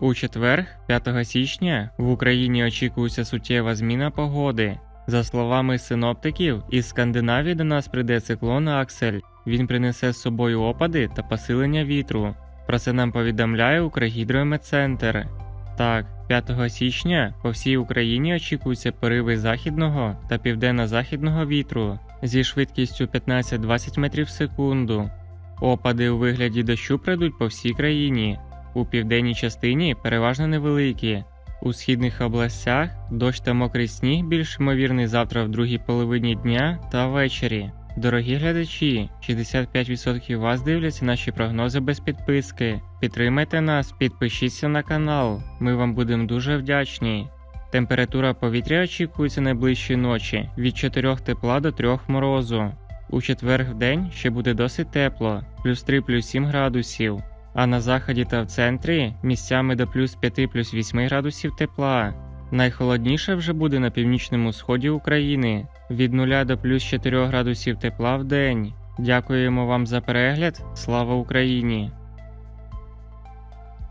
У четвер, 5 січня, в Україні очікується суттєва зміна погоди. За словами синоптиків, із Скандинавії до нас прийде циклон Аксель. Він принесе з собою опади та посилення вітру. Про це нам повідомляє Укргідрометцентр. Так, 5 січня по всій Україні очікуються пориви західного та південно-західного вітру зі швидкістю 15-20 метрів в секунду. Опади у вигляді дощу прийдуть по всій країні. У південній частині переважно невеликі. У східних областях дощ та мокрий сніг більш ймовірний завтра в другій половині дня та ввечері. Дорогі глядачі, 65% вас дивляться наші прогнози без підписки. Підтримайте нас, підпишіться на канал. Ми вам будемо дуже вдячні. Температура повітря очікується найближчі ночі від 4 тепла до 3 морозу. У четвер в день ще буде досить тепло, плюс 3 плюс 7 градусів. А на заході та в центрі місцями до плюс 5 плюс 8 градусів тепла. Найхолодніше вже буде на північному сході України від 0 до плюс 4 градусів тепла в день. Дякуємо вам за перегляд. Слава Україні!